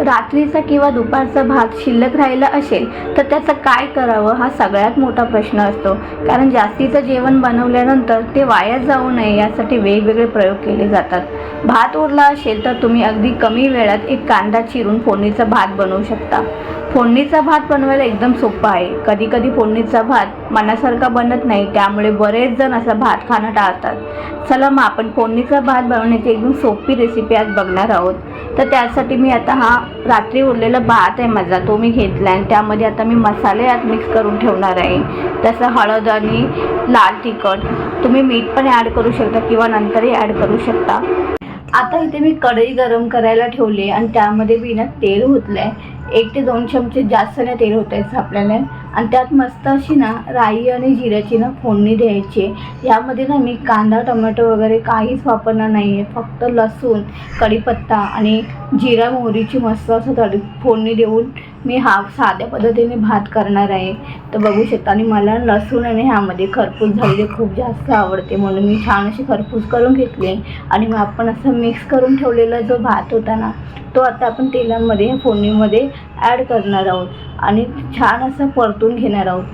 रात्रीचा किंवा दुपारचा भात शिल्लक राहिला असेल तर त्याचं काय करावं हा सगळ्यात मोठा प्रश्न असतो. कारण जास्तीचं जेवण बनवल्यानंतर ते वाया जाऊ नये यासाठी वेगवेगळे प्रयोग केले जातात. भात उरला असेल तर तुम्ही अगदी कमी वेळात एक कांदा चिरून फोडणीचा भात बनवू शकता. फोडणीचा भात बनवायला एकदम सोपं आहे. कधी कधी फोडणीचा भात मनासारखा बनत नाही त्यामुळे बरेच जण असा भात खाणं टाळतात. चला मग आपण फोडणीचा भात बनवण्याची एकदम सोपी रेसिपी आज बघणार आहोत. तर त्यासाठी मी आता हा रात्री उरलेला भात आहे माझा तो मी घेतला आणि त्यामध्ये आता मी मसाले आत मिक्स करून ठेवणार आहे. तसं हळद आणि लाल तिखट तुम्ही मीठ पण ॲड करू शकता किंवा नंतरही ॲड करू शकता. आता इथे मी कढई गरम करायला ठेवली आणि त्यामध्ये मी ना तेल होतलं आहे एक ते दोन चमचे जास्त नाही तेल ओतायचं आपल्याला. आणि त्यात मस्त अशी ना राई आणि जिऱ्याची ना फोडणी द्यायची आहे. यामध्ये ना मी कांदा टोमॅटो वगैरे काहीच वापरणार नाही आहे फक्त लसूण कढीपत्ता आणि जिरा मोहरीची मस्त असं तडी फोडणी देऊन मी हा साध्या पद्धतीने भात करणार आहे. तर बघू शकता आणि मला लसूण आणि ह्यामध्ये खरपूस झालेले खूप जास्त आवडते म्हणून मी छान अशी खरपूस करून घेतली. आणि मग आपण असं मिक्स करून ठेवलेला जो भात होता ना तो आता आपण तेलामध्ये फोडणीमध्ये ॲड करणार आहोत. आणि छान असं परतून घेणार आहोत.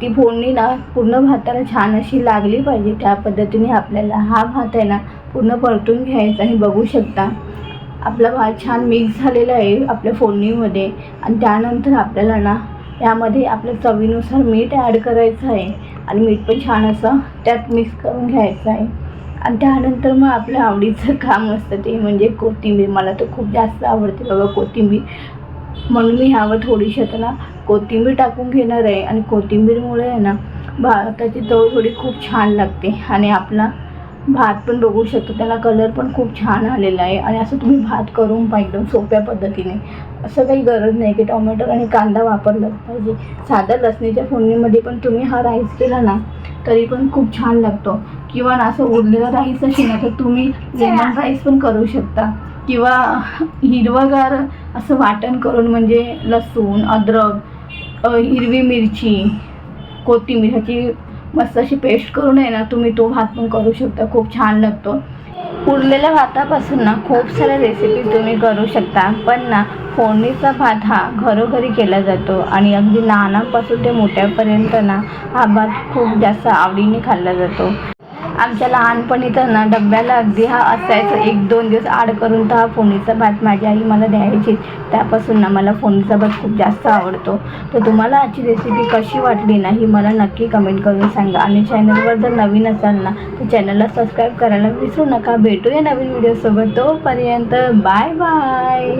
ती फोडणी ना पूर्ण भाताला छान अशी लागली पाहिजे. त्या पद्धतीने आपल्याला हा भात आहे ना पूर्ण परतून घ्यायचा. आणि बघू शकता आपला भात छान मिक्स झालेला आहे आपल्या फोडणीमध्ये आणि त्यानंतर आपल्याला ना यामध्ये आपल्या चवीनुसार मीठ ॲड करायचं आहे. आणि मीठ पण छान असं त्यात मिक्स करून घ्यायचं आहे. आणि त्यानंतर मग आपल्या आवडीचं काम असतं ते म्हणजे कोथिंबीर. मला तर खूप जास्त आवडते बाबा कोथिंबीर. म्हणून मी ह्यावर थोडीशी आता ना कोथिंबीर टाकून घेणार आहे. आणि कोथिंबीरमुळे आहे ना भाताची चव थोडी खूप छान लागते. आणि आपला भात पण बघू शकतो. त्याला कलर पण खूप छान आलेला आहे. आणि असं तुम्ही भात करून पहा एकदम सोप्या पद्धतीने. असं काही गरज नाही की टोमॅटो आणि कांदा वापरलाच पाहिजे. साध्या लसणीच्या फोडणीमध्ये पण तुम्ही हा राईस केला ना तरी पण खूप छान लागतो. किंवा असं उरलेला राईस असेल ना तर तुम्ही लेमन राईस पण करू शकता. किंवा हिरवगार असं वाटण करून म्हणजे लसूण अद्रक हिरवी मिरची कोथिंबीर ह्याची मस्त अशी पेस्ट करून आहे ना तुम्ही तो भात पण करू शकता. खूप छान लागतो. उरलेल्या भातापासून ना खूप साऱ्या रेसिपी तुम्ही करू शकता. पण ना फोडणीचा भात हा घरोघरी केला जातो. आणि अगदी लहानापासून ते मोठ्यापर्यंत ना हा भात खूप जास्त आवडीने खाल्ला जातो. आमच्या लहानपणी तर ना डब्याला अगदी हा असायचं. एक दोन दिवस आड करून तर हा फोणीचा भात माझी आई मला द्यायची. त्यापासून ना मला फोणीचा भात खूप जास्त आवडतो. तर तुम्हाला आजची रेसिपी कशी वाटली ना ही मला नक्की कमेंट करून सांगा. आणि चॅनलवर जर नवीन असाल ना तर चॅनलला सबस्क्राईब करायला विसरू नका. भेटूया नवीन व्हिडिओसोबत तोपर्यंत बाय बाय